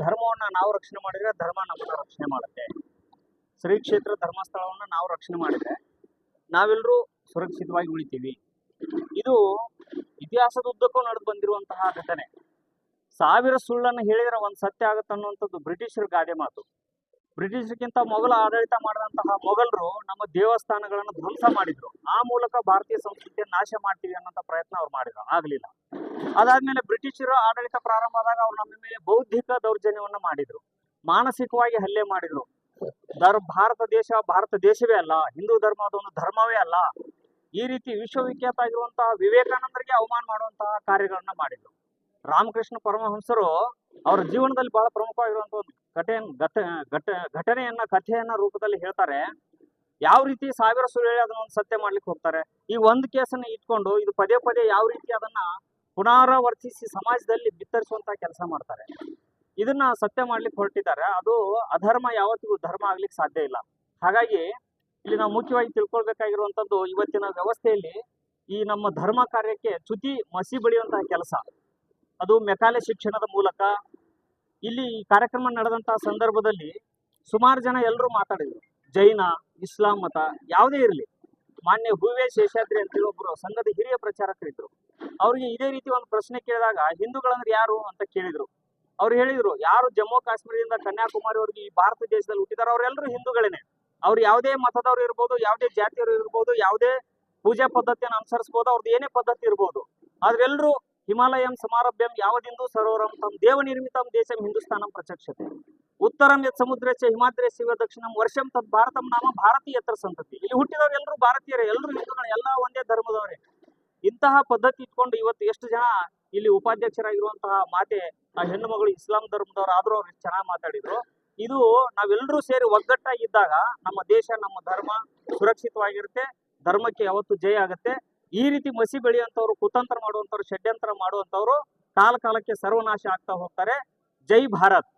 ಧರ್ಮವನ್ನ ನಾವು ರಕ್ಷಣೆ ಮಾಡಿದ್ರೆ ಧರ್ಮ ನಮ್ಮನ್ನ ರಕ್ಷಣೆ ಮಾಡುತ್ತೆ. ಶ್ರೀ ಕ್ಷೇತ್ರ ಧರ್ಮಸ್ಥಳವನ್ನ ನಾವು ರಕ್ಷಣೆ ಮಾಡಿದ್ರೆ ನಾವೆಲ್ಲರೂ ಸುರಕ್ಷಿತವಾಗಿ ಉಳಿತೀವಿ. ಇದು ಇತಿಹಾಸದ ಉದ್ದಕ್ಕೂ ನಡೆದು ಬಂದಿರುವಂತಹ ಘಟನೆ. ಸಾವಿರ ಸುಳ್ಳನ್ನು ಹೇಳಿದ್ರೆ ಒಂದು ಸತ್ಯ ಆಗುತ್ತೆ ಅನ್ನುವಂಥದ್ದು ಬ್ರಿಟಿಷರ ಗಾದೆ ಮಾತು. ಬ್ರಿಟಿಷರಿಗಿಂತ ಮೊಘಲ ಆಡಳಿತ ಮಾಡಿದಂತಹ ಮೊಘಲರು ನಮ್ಮ ದೇವಸ್ಥಾನಗಳನ್ನು ಧ್ವಂಸ ಮಾಡಿದ್ರು. ಆ ಮೂಲಕ ಭಾರತೀಯ ಸಂಸ್ಕೃತಿಯನ್ನು ನಾಶ ಮಾಡ್ತೀವಿ ಅನ್ನೋಂಥ ಪ್ರಯತ್ನ ಅವ್ರು ಮಾಡಿದ್ರು. ಆಗ್ಲಿಲ್ಲ. ಅದಾದ್ಮೇಲೆ ಬ್ರಿಟಿಷರ ಆಡಳಿತ ಪ್ರಾರಂಭ ಆದಾಗ ಅವ್ರು ನಮ್ಮ ಮೇಲೆ ಬೌದ್ಧಿಕ ದೌರ್ಜನ್ಯವನ್ನು ಮಾಡಿದ್ರು. ಮಾನಸಿಕವಾಗಿ ಹಲ್ಲೆ ಮಾಡಿದ್ರು. ದರ್ ಭಾರತ ದೇಶ ಭಾರತ ದೇಶವೇ ಅಲ್ಲ, ಹಿಂದೂ ಧರ್ಮ ಅದೊಂದು ಧರ್ಮವೇ ಅಲ್ಲ. ಈ ರೀತಿ ವಿಶ್ವವಿಖ್ಯಾತ ಆಗಿರುವಂತಹ ವಿವೇಕಾನಂದರಿಗೆ ಅವಮಾನ ಮಾಡುವಂತಹ ಕಾರ್ಯಗಳನ್ನ ಮಾಡಿದ್ರು. ರಾಮಕೃಷ್ಣ ಪರಮಹಂಸರು ಅವ್ರ ಜೀವನದಲ್ಲಿ ಬಹಳ ಪ್ರಮುಖವಾಗಿರುವಂತ ಒಂದು ಘಟನೆ ಘಟ ಘಟ, ಘಟನೆಯನ್ನ, ಕಥೆಯನ್ನ ರೂಪದಲ್ಲಿ ಹೇಳ್ತಾರೆ. ಯಾವ ರೀತಿ ಸಾವಿರ ಸುಳ್ಳು ಅದನ್ನ ಒಂದು ಸತ್ಯ ಮಾಡ್ಲಿಕ್ಕೆ ಹೋಗ್ತಾರೆ? ಈ ಒಂದು ಕೇಸನ್ನ ಇಟ್ಕೊಂಡು ಇದು ಪದೇ ಪದೇ ಯಾವ ರೀತಿ ಅದನ್ನ ಪುನರಾವರ್ತಿಸಿ ಸಮಾಜದಲ್ಲಿ ಬಿತ್ತರಿಸುವಂತ ಕೆಲಸ ಮಾಡ್ತಾರೆ. ಇದನ್ನ ಸತ್ಯ ಮಾಡ್ಲಿಕ್ಕೆ ಹೊರಟಿದ್ದಾರೆ. ಅದು ಅಧರ್ಮ ಯಾವತ್ತಿಗೂ ಧರ್ಮ ಆಗ್ಲಿಕ್ಕೆ ಸಾಧ್ಯ ಇಲ್ಲ. ಹಾಗಾಗಿ ಇಲ್ಲಿ ನಾವು ಮುಖ್ಯವಾಗಿ ತಿಳ್ಕೊಳ್ಬೇಕಾಗಿರುವಂತದ್ದು ಇವತ್ತಿನ ವ್ಯವಸ್ಥೆಯಲ್ಲಿ ಈ ನಮ್ಮ ಧರ್ಮ ಕಾರ್ಯಕ್ಕೆ ಚ್ಯುತಿ ಮಸಿ ಬೆಳೆಯುವಂತಹ ಕೆಲಸ. ಅದು ಮೆಕಾಲೆ ಶಿಕ್ಷಣದ ಮೂಲಕ. ಇಲ್ಲಿ ಈ ಕಾರ್ಯಕ್ರಮ ನಡೆದಂತಹ ಸಂದರ್ಭದಲ್ಲಿ ಸುಮಾರು ಜನ ಎಲ್ಲರೂ ಮಾತಾಡಿದ್ರು. ಜೈನ, ಇಸ್ಲಾಂ ಮತ ಯಾವುದೇ ಇರಲಿ. ಮಾನ್ಯ ಹೂವೆ ಶೇಷಾದ್ರಿ ಅಂತೇಳಿ ಒಬ್ಬರು ಸಂಘದ ಹಿರಿಯ ಪ್ರಚಾರಕರಿದ್ರು ಅವ್ರಿಗೆ ಇದೇ ರೀತಿ ಒಂದು ಪ್ರಶ್ನೆ ಕೇಳಿದಾಗ, ಹಿಂದೂಗಳಂದ್ರೆ ಯಾರು? ಅಂತ ಕೇಳಿದ್ರು. ಅವ್ರು ಹೇಳಿದ್ರು, ಯಾರು ಜಮ್ಮು ಕಾಶ್ಮೀರದಿಂದ ಕನ್ಯಾಕುಮಾರಿವರೆಗೆ ಈ ಭಾರತ ದೇಶದಲ್ಲಿ ಹುಟ್ಟಿದಾರೋ ಅವರೆಲ್ಲರೂ ಹಿಂದೂಗಳೇನೆ. ಅವ್ರು ಯಾವುದೇ ಮತದವ್ರು ಇರ್ಬೋದು, ಯಾವುದೇ ಜಾತಿಯವರು ಇರ್ಬೋದು, ಯಾವುದೇ ಪೂಜಾ ಪದ್ಧತಿಯನ್ನು ಅನುಸರಿಸಬಹುದು ಅವ್ರದ್ದು ಏನೇ ಪದ್ಧತಿ ಇರ್ಬೋದು. ಆದ್ರೆ ಎಲ್ಲರೂ ಹಿಮಾಲಯಂ ಸಮಾರಭ್ಯಂ ಯಾವದಿಂದು ಸರೋವರಂ ತಮ್ ದೇವ ನಿರ್ಮಿತಂ ದೇಶಂ ಹಿಂದೂಸ್ತಾನಂ ಪ್ರಚಕ್ಷತೆ. ಉತ್ತರಂ ಯತ್ ಸಮುದ್ರಚ ಹಿಮಾದ್ರೇಶಿವ ದಕ್ಷಿಣಂ ವರ್ಷಂ ತದ್ ಭಾರತಂ ನಾಮ ಭಾರತೀಯತ್ರ ಸಂತತಿ. ಇಲ್ಲಿ ಹುಟ್ಟಿದವರು ಎಲ್ಲರೂ ಭಾರತೀಯರೇ, ಎಲ್ಲರೂ ಹಿಂದೂಗಳು, ಎಲ್ಲ ಒಂದೇ ಧರ್ಮದವರೇ. ಇಂತಹ ಪದ್ಧತಿ ಇಟ್ಕೊಂಡು ಇವತ್ತು ಎಷ್ಟು ಜನ ಇಲ್ಲಿ ಉಪಾಧ್ಯಕ್ಷರಾಗಿರುವಂತಹ ಮಾತೆ, ಆ ಹೆಣ್ಣು ಮಗಳು ಇಸ್ಲಾಂ ಧರ್ಮದವರು ಆದ್ರೂ ಅವ್ರು ಚೆನ್ನಾಗಿ ಮಾತಾಡಿದ್ರು. ಇದು ನಾವೆಲ್ಲರೂ ಸೇರಿ ಒಗ್ಗಟ್ಟಾಗಿದ್ದಾಗ ನಮ್ಮ ದೇಶ, ನಮ್ಮ ಧರ್ಮ ಸುರಕ್ಷಿತವಾಗಿರುತ್ತೆ. ಧರ್ಮಕ್ಕೆ ಯಾವತ್ತು ಜಯ ಆಗುತ್ತೆ. ಈ ರೀತಿ ಮಸಿ ಬೆಳೆಯುವಂಥವ್ರು, ಕುತಂತ್ರ ಮಾಡುವಂಥವ್ರು, ಷಡ್ಯಂತ್ರ ಮಾಡುವಂಥವ್ರು ಕಾಲ ಕಾಲಕ್ಕೆ ಸರ್ವನಾಶ ಆಗ್ತಾ ಹೋಗ್ತಾರೆ. ಜೈ ಭಾರತ್!